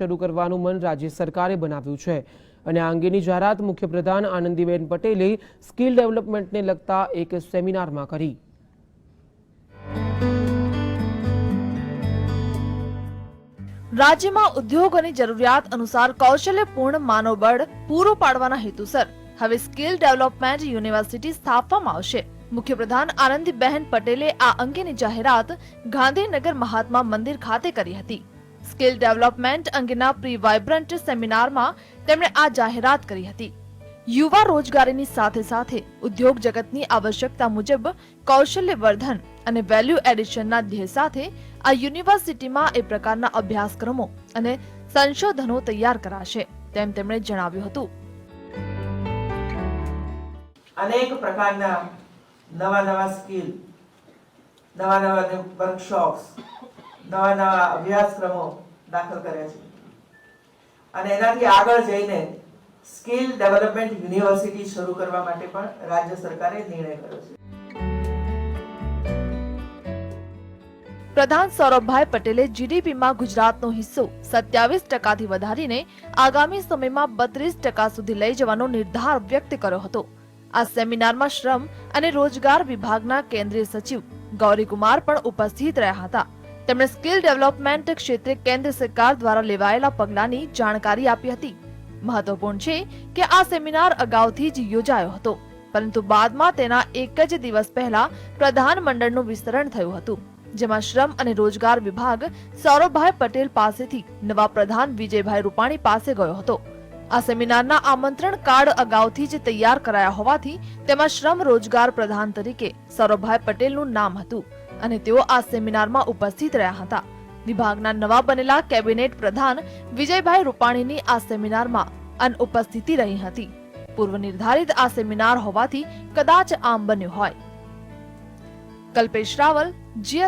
શરૂ કરવાનું મન રાજ્ય સરકારે બનાવ્યું છે. અને આ અંગેની જાહેરાત મુખ્યપ્રધાન આનંદીબેન પટેલે સ્કિલ ડેવલપમેન્ટને લગતા એક સેમિનારમાં કરી. રાજ્યમાં ઉદ્યોગોની જરૂરિયાત અનુસાર કૌશલ્યપૂર્ણ માનવબળ પૂરું પાડવાના હેતુસર હવે સ્કિલ ડેવલપમેન્ટ યુનિવર્સિટી સ્થાપવામાં આવશે. મુખ્યપ્રધાન આનંદીબહેન પટેલે આ અંગેની જાહેરાત ગાંધીનગર મહાત્મા મંદિર ખાતે કરી હતી. સ્કિલ ડેવલપમેન્ટ અંગેના પ્રી વાઇબ્રન્ટ સેમિનારમાં તેમણે આ જાહેરાત કરી હતી. યુવા રોજગારીની સાથે સાથે ઉદ્યોગ જગતની આવશ્યકતા મુજબ કૌશલ્ય વર્ધન અને વેલ્યુ એડિશનના ધ્યેય સાથે આ યુનિવર્સિટીમાં એ પ્રકારના અભ્યાસક્રમો અને સંશોધનો તૈયાર કરાશે તેમ તેમણે જણાવ્યું હતું. અનેક પ્રકારના નવા નવા સ્કિલ, નવા નવા વર્કશોપ્સ નવા નવા અભ્યાસક્રમો દાખલ કર્યા છે. અને એનાથી આગળ જઈને સ્કિલ ડેવલપમેન્ટ યુનિવર્સિટી શરૂ કરવા માટે પણ રાજ્ય સરકારે નિર્ણય કર્યો છે. પ્રધાન સૌરભભાઈ પટેલે જીડીપીમાં ગુજરાતનો હિસ્સો સત્યાવીસ ટકાથી વધારીને આગામી સમયમાં બત્રીસ ટકા સુધી લઈ જવાનો નિર્ધાર વ્યક્ત કર્યો હતો. આ સેમિનારમાં શ્રમ અને રોજગાર વિભાગના કેન્દ્રીય સચિવ ગૌરીકુમાર પણ ઉપસ્થિત રહ્યા હતા. તેમણે સ્કિલ ડેવલપમેન્ટ ક્ષેત્રે કેન્દ્ર સરકાર દ્વારા લેવાયેલા પગલાંની જાણકારી આપી હતી. મહત્વપૂર્ણ છે કે આ સેમિનાર અગાઉથી જ યોજાયો હતો, પરંતુ બાદમાં તેના એક જ દિવસ પહેલા પ્રધાનમંડળનું વિસ્તરણ થયું હતું, જેમાં શ્રમ અને રોજગાર વિભાગ સૌરભભાઈ પટેલ પાસેથી નવા પ્રધાન વિજયભાઈ રૂપાણી પાસે ગયો હતો. આ સેમિનારના આમંત્રણ કાર્ડ અગાઉથી જ તૈયાર કરાયા હોવાથી તેમાં શ્રમ રોજગાર પ્રધાન તરીકે સૌરભભાઈ પટેલનું નામ હતું અને તેઓ આ સેમિનારમાં ઉપસ્થિત રહ્યા હતા. વિભાગના નવા બનેલા કેબિનેટ પ્રધાન વિજયભાઈ રૂપાણીની આ સેમિનારમાં અનુપસ્થિતિ રહી હતી. પૂર્વ નિર્ધારિત આ સેમિનાર હોવાથી કદાચ આમ બન્યું હોય. કલ્પેશ રાવલ, જીએસ